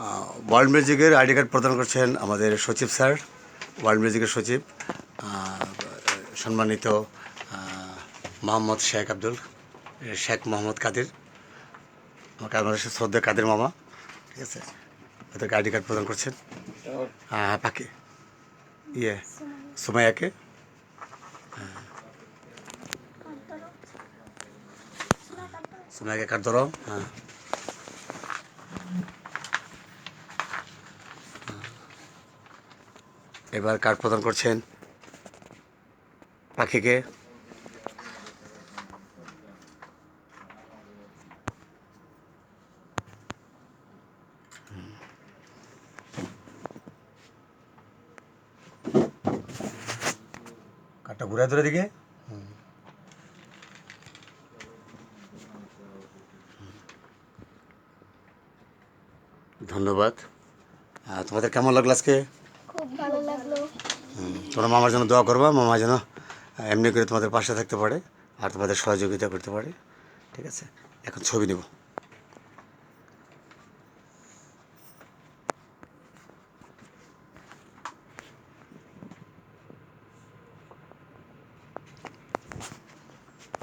World মিউজিকের ID card প্রদান করছেন আমাদের সচিব স্যার, ওয়ার্ল্ড মিউজিকের সচিব সম্মানিত মোহাম্মদ শেখ আব্দুল শেখ মোহাম্মদ কাদের, আমাকে আমাদের শ্রদ্ধা কাদের মামা, ঠিক আছে, ওদেরকে আইডি কার্ড প্রদান করছেন হ্যাঁ পাকে ইয়ে সুমাইয়াকে হ্যাঁ। সুমাইয়াকে কার্ড ধরো হ্যাঁ এবার কার্ড প্রদান করছেন? পাখিকে। কার্ডটা ঘুরে ধরে দিকে। ধন্যবাদ। তোমাদের কেমন লাগল আজকে? তোমরা মামার জন্য দোয়া করবা, মামা যেন এমনি করে তোমাদের পাশে থাকতে পারে আর তোমাদের সহযোগিতা করতে পারে। ঠিক আছে? এখন ছবি নেব।